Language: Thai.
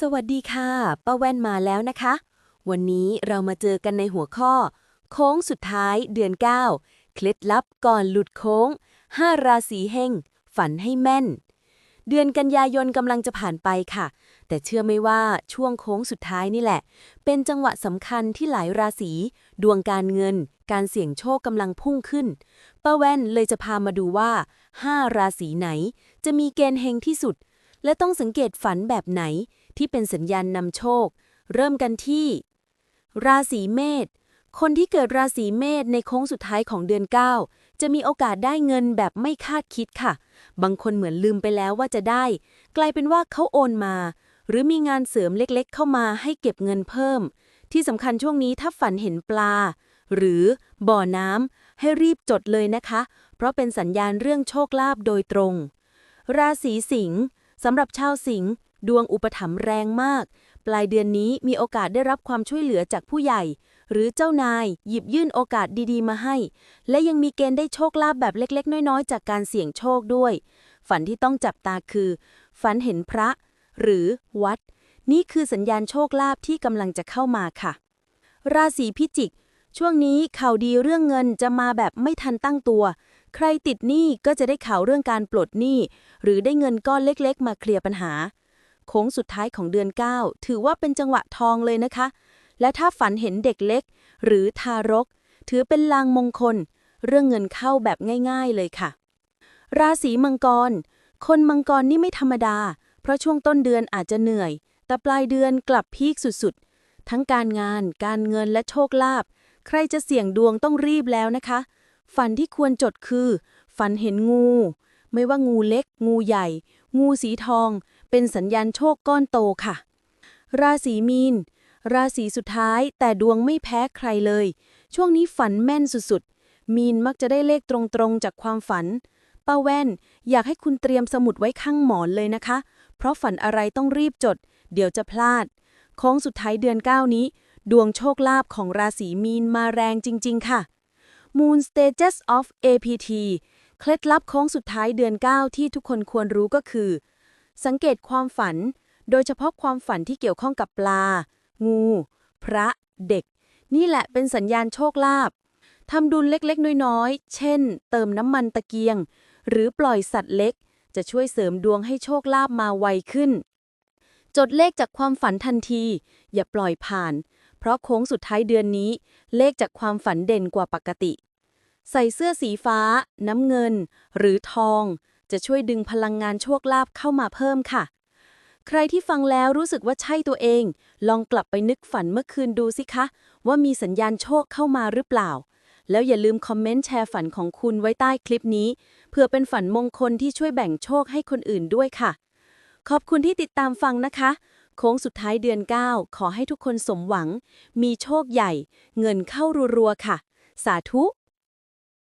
สวัสดีค่ะป้าแว่นมาแล้วนะคะ วันนี้เรามาเจอกันในหัวข้อ โค้งสุดท้ายเดือน 9 เคล็ดลับก่อนหลุดโค้ง 5 ราศีเฮงฝันให้แม่น เดือนกันยายนกำลังจะผ่านไปค่ะ แต่เชื่อไม่ว่าช่วงโค้งสุดท้ายนี่แหละ เป็นจังหวะสำคัญที่หลายราศี ดวงการเงิน การเสี่ยงโชคกำลังพุ่งขึ้นป้าแว่นเลยจะพามาดูว่า 5 ราศีไหน จะมีเกณฑ์เฮงที่สุด และต้องสังเกตฝันแบบไหน ที่เป็นสัญญาณนำโชค เริ่มกันที่ ราศีเมษ คนที่เกิดราศีเมษในโค้งสุดท้ายของเดือน 9 จะมีโอกาสได้เงินแบบไม่คาดคิดค่ะ บางคนเหมือนลืมไปแล้วว่าจะได้ กลายเป็นว่าเขาโอนมา หรือมีงานเสริมเล็กๆ เข้ามาให้เก็บเงินเพิ่ม ที่สำคัญช่วงนี้ถ้าฝันเห็นปลา หรือบ่อน้ำให้รีบจดเลยนะคะ เพราะเป็นสัญญาณเรื่องโชคลาภโดยตรง ราศีสิงห์สำหรับชาวสิงห์ ดวงอุปถัมภ์แรงมาก ปลายเดือนนี้มีโอกาสได้รับความช่วยเหลือจากผู้ใหญ่ หรือเจ้านายหยิบยื่นโอกาสดีๆ มาให้ และยังมีเกณฑ์ได้โชคลาภแบบเล็กๆ น้อยๆ จากการเสี่ยงโชคด้วย ฝันที่ต้องจับตาคือ ฝันเห็นพระ หรือวัด นี่คือสัญญาณโชคลาภที่กำลังจะเข้ามาค่ะ ราศีพิจิก ช่วงนี้ข่าวดีเรื่องเงินจะมาแบบไม่ทันตั้งตัวใครติดหนี้ก็จะได้ข่าวเรื่องการปลดหนี้ หรือได้เงินก้อนเล็กๆ มาเคลียร์ปัญหา โค้งสุดท้ายของเดือน 9 ถือว่าเป็นจังหวะทองเลยนะคะ และถ้าฝันเห็นเด็กเล็ก หรือทารก ถือเป็นลางมงคล เรื่องเงินเข้าแบบง่ายๆเลยค่ะ ราศีมังกร คนมังกรนี่ไม่ธรรมดา เพราะช่วงต้นเดือนอาจจะเหนื่อย แต่ปลายเดือนกลับพีคสุดๆ ทั้งการงาน การเงินและโชคลาภใครจะเสี่ยงดวงต้องรีบแล้วนะคะ ฝันที่ควรจดคือ ฝันเห็นงู ไม่ว่างูเล็ก งูใหญ่ งูสีทอง เป็นสัญญาณโชคก้อนโตค่ะ ราศีมีน ราศีสุดท้ายแต่ดวงไม่แพ้ใครเลย ช่วงนี้ฝันแม่นสุดๆ มีนมักจะได้เลขตรงๆจากความฝัน ป้าแว่นอยากให้คุณเตรียมสมุดไว้ข้างหมอนเลยนะคะ เพราะฝันอะไรต้องรีบจด เดี๋ยวจะพลาดโค้งสุดท้ายเดือน 9 นี้ ดวงโชคลาภของราศีมีนมาแรงจริง ๆ ค่ะ Moon Stages of APT เคล็ดลับโค้งสุดท้ายเดือน 9 ที่ทุกคนควรรู้ก็คือ สังเกตความฝัน โดยเฉพาะความฝันที่เกี่ยวข้องกับปลา งู พระ เด็ก นี่แหละเป็นสัญญาณโชคลาภทำดุลเล็กๆ น้อยๆ เช่น เติมน้ำมันตะเกียง หรือปล่อยสัตว์เล็ก จะช่วยเสริมดวงให้โชคลาภมาไวขึ้น จดเลขจากความฝันทันที อย่าปล่อยผ่าน เพราะโค้งสุดท้ายเดือนนี้ เลขจากความฝันเด่นกว่าปกติ ใส่เสื้อสีฟ้า น้ำเงิน หรือทอง จะช่วยดึงพลังงานโชคลาภเข้ามาเพิ่มค่ะ ใครที่ฟังแล้วรู้สึกว่าใช่ตัวเอง ลองกลับไปนึกฝันเมื่อคืนดูสิคะ ว่ามีสัญญาณโชคเข้ามาหรือเปล่า แล้วอย่าลืมคอมเมนต์แชร์ฝันของคุณไว้ใต้คลิปนี้ เพื่อเป็นฝันมงคลที่ช่วยแบ่งโชคให้คนอื่นด้วยค่ะ ขอบคุณที่ติดตามฟังนะคะ โค้งสุดท้ายเดือน 9 ขอให้ทุกคนสมหวัง มีโชคใหญ่ เงินเข้ารัวๆค่ะ สาธุ